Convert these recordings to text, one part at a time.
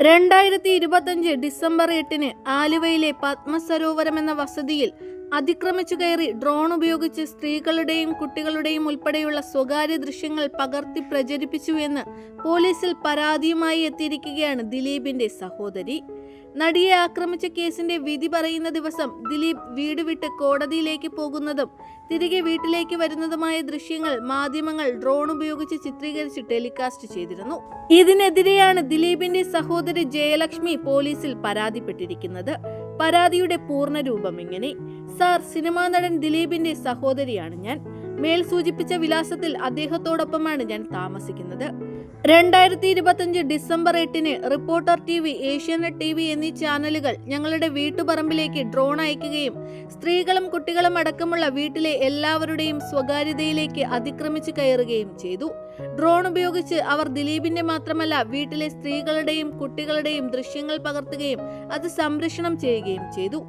രണ്ടായിരത്തി ഇരുപത്തഞ്ച് ഡിസംബർ എട്ടിന് ആലുവയിലെ പത്മസരോവരം എന്ന വസതിയിൽ അതിക്രമിച്ചു കയറി ഡ്രോൺ ഉപയോഗിച്ച് സ്ത്രീകളുടെയും കുട്ടികളുടെയും ഉൾപ്പെടെയുള്ള സ്വകാര്യ ദൃശ്യങ്ങൾ പകർത്തി പ്രചരിപ്പിച്ചു എന്ന് പോലീസിൽ പരാതിയുമായി എത്തിയിരിക്കുകയാണ് ദിലീപിന്റെ സഹോദരി. നടിയെ ആക്രമിച്ച കേസിന്റെ വിധി പറയുന്ന ദിവസം ദിലീപ് വീട് വിട്ട് കോടതിയിലേക്ക് പോകുന്നതും തിരികെ വീട്ടിലേക്ക് വരുന്നതുമായ ദൃശ്യങ്ങൾ മാധ്യമങ്ങൾ ഡ്രോൺ ഉപയോഗിച്ച് ചിത്രീകരിച്ച് ടെലികാസ്റ്റ് ചെയ്തിരുന്നു. ഇതിനെതിരെയാണ് ദിലീപിന്റെ സഹോദരി ജയലക്ഷ്മി പോലീസിൽ പരാതിപ്പെട്ടിരിക്കുന്നത്. പരാതിയുടെ പൂർണരൂപം ഇങ്ങനെ. സാർ സിനിമാ നടൻ ദിലീപിന്റെ സഹോദരിയാണ് ഞാൻ. മേൽ സൂചിപ്പിച്ച വിലാസത്തിൽ അദ്ദേഹത്തോടൊപ്പമാണ് ഞാൻ താമസിക്കുന്നത്. രണ്ടായിരത്തി ഇരുപത്തിയഞ്ച് ഡിസംബർ എട്ടിന് reporter T V Asianet T V എന്നീ ചാനലുകൾ ഞങ്ങളുടെ വീട്ടുപറമ്പിലേക്ക് ഡ്രോൺ അയക്കുകയും സ്ത്രീകളും കുട്ടികളും അടക്കമുള്ള വീട്ടിലെ എല്ലാവരുടെയും സ്വകാര്യതയിലേക്ക് അതിക്രമിച്ചു കയറുകയും ചെയ്തു. ഡ്രോൺ ഉപയോഗിച്ച് അവർ ദിലീപിന്റെ മാത്രമല്ല വീട്ടിലെ സ്ത്രീകളുടെയും കുട്ടികളുടെയും ദൃശ്യങ്ങൾ പകർത്തുകയും അത് സംരക്ഷണം ചെയ്യുകയും ചെയ്തു.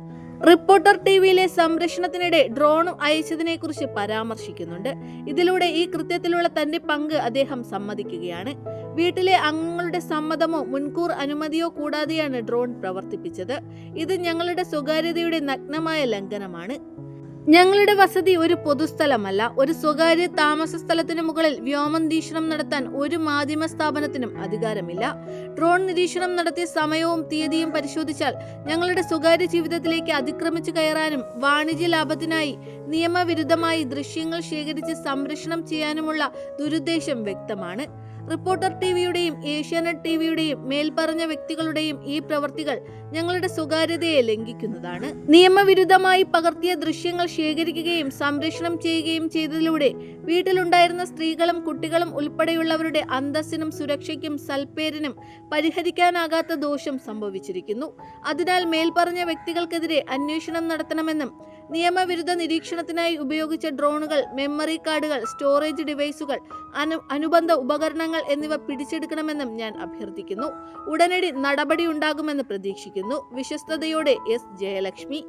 റിപ്പോർട്ടർ ടി വിയിലെ സംരക്ഷണത്തിനിടെ ഡ്രോണും അയച്ചതിനെ കുറിച്ച് പരാമർശിക്കുന്നുണ്ട്. ഇതിലൂടെ ഈ കൃത്യത്തിലുള്ള തന്റെ പങ്ക് അദ്ദേഹം സമ്മതിക്കുകയാണ്. വീട്ടിലെ അംഗങ്ങളുടെ സമ്മതമോ മുൻകൂർ അനുമതിയോ കൂടാതെയാണ് ഡ്രോൺ പ്രവർത്തിപ്പിച്ചത്. ഇത് ഞങ്ങളുടെ സ്വകാര്യതയുടെ നഗ്നമായ ലംഘനമാണ്. ഞങ്ങളുടെ വസതി ഒരു പൊതുസ്ഥലമല്ല. ഒരു സ്വകാര്യ താമസ സ്ഥലത്തിന് മുകളിൽ വ്യോമനിരീക്ഷണം നടത്താൻ ഒരു മാധ്യമ സ്ഥാപനത്തിനും അധികാരമില്ല. ഡ്രോൺ നിരീക്ഷണം നടത്തിയ സമയവും തീയതിയും പരിശോധിച്ചാൽ ഞങ്ങളുടെ സ്വകാര്യ ജീവിതത്തിലേക്ക് അതിക്രമിച്ചു കയറാനും വാണിജ്യ ലാഭത്തിനായി നിയമവിരുദ്ധമായി ദൃശ്യങ്ങൾ ശേഖരിച്ച് സംരക്ഷണം ചെയ്യാനുമുള്ള ദുരുദ്ദേശം വ്യക്തമാണ്. റിപ്പോർട്ടർ ടിവിയുടെയും ഏഷ്യാനെറ്റ് ടിവിയുടെയും മേൽപ്പറഞ്ഞ വ്യക്തികളുടെയും ഈ പ്രവൃത്തികൾ ഞങ്ങളുടെ സ്വകാര്യതയെ ലംഘിക്കുന്നതാണ്. നിയമവിരുദ്ധമായി പകർത്തിയ ദൃശ്യങ്ങൾ ശേഖരിക്കുകയും സംരക്ഷണം ചെയ്യുകയും ചെയ്തതിലൂടെ വീട്ടിലുണ്ടായിരുന്ന സ്ത്രീകളും കുട്ടികളും ഉൾപ്പെടെയുള്ളവരുടെ അന്തസ്സിനും സുരക്ഷയ്ക്കും സൽപ്പേരിനും പരിഹരിക്കാനാകാത്ത ദോഷം സംഭവിച്ചിരിക്കുന്നു. അതിനാൽ മേൽപ്പറഞ്ഞ വ്യക്തികൾക്കെതിരെ അന്വേഷണം നടത്തണമെന്നും നിയമവിരുദ്ധ നിരീക്ഷണത്തിനായി ഉപയോഗിച്ച ഡ്രോണുകൾ മെമ്മറി കാർഡുകൾ സ്റ്റോറേജ് ഡിവൈസുകൾ അനു അനുബന്ധ ഉപകരണങ്ങൾ എന്നിവ പിടിച്ചെടുക്കണമെന്നും ഞാൻ അഭ്യർത്ഥിക്കുന്നു. ഉടനടി നടപടി ഉണ്ടാകുമെന്ന് പ്രതീക്ഷിക്കുന്നു. വിശ്വസ്തയോടെ എസ്. ജയലക്ഷ്മി.